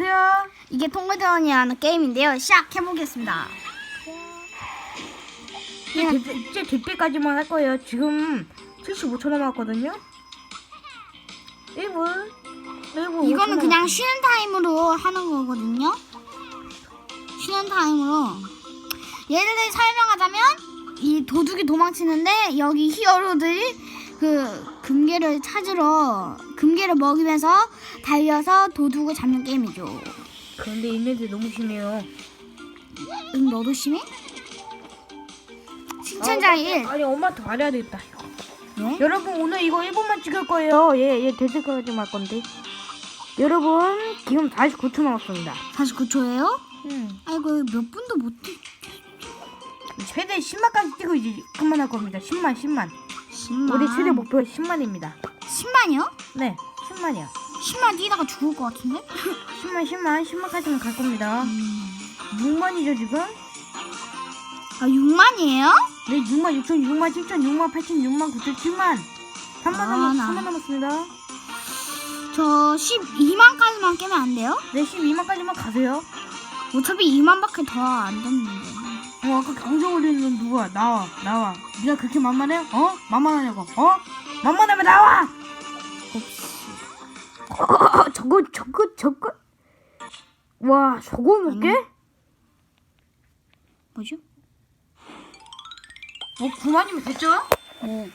안녕하세요. 이게 통과전이라는 게임인데요. 시작해보겠습니다. 이제 대- 이제 대피까지만 할 거예요. 지금 75초 남았거든요. 1분. 1분. 이거는 그냥 쉬는 타임으로 하는 거거든요. 쉬는 타임으로. 예를 들어 설명하자면 이 도둑이 도망치는데 여기 히어로들이 그 금괴를 찾으러 금괴를 먹이면서 달려서 도둑을 잡는 게임이죠. 그런데 얘네들 너무 심해요. 응, 너도 심해? 신천자 아, 1. 아니 엄마한테 말해야 되겠다. 네? 여러분 오늘 이거 1분만 찍을 거예요. 얘, 얘 대체까지만 할 건데. 여러분 지금 49초 남았습니다. 49초예요? 음. 아이고 몇 분도 못 뛰. 최대 10만까지 찍고 이제 그만할 겁니다. 10만, 10만. 10만. 우리 최대 목표가 10만입니다. 10만이요? 네, 10만이요. 10만 뛰다가 죽을 것 같은데? 10만, 10만, 10만까지만 갈 겁니다. 음. 6만이죠 지금? 아 6만이에요? 네, 6만 6천, 6만 7천, 6만 8천, 6만 9천, 7만. 3만 아, 남았, 나. 3만 남았습니다. 저 12만까지만 깨면 안 돼요? 네, 12만까지만 가세요. 어차피 2만밖에 더 안 됐는데. 어, 아까 경쟁 올리는 건 누구야? 나와, 나와. 네가 그렇게 만만해? 어? 만만하냐고? 어? 만만하면 나와! 어, 저거, 저거, 저거. 와, 저거 못 깨? 뭐죠? 어, 9만이면 됐죠? 뭐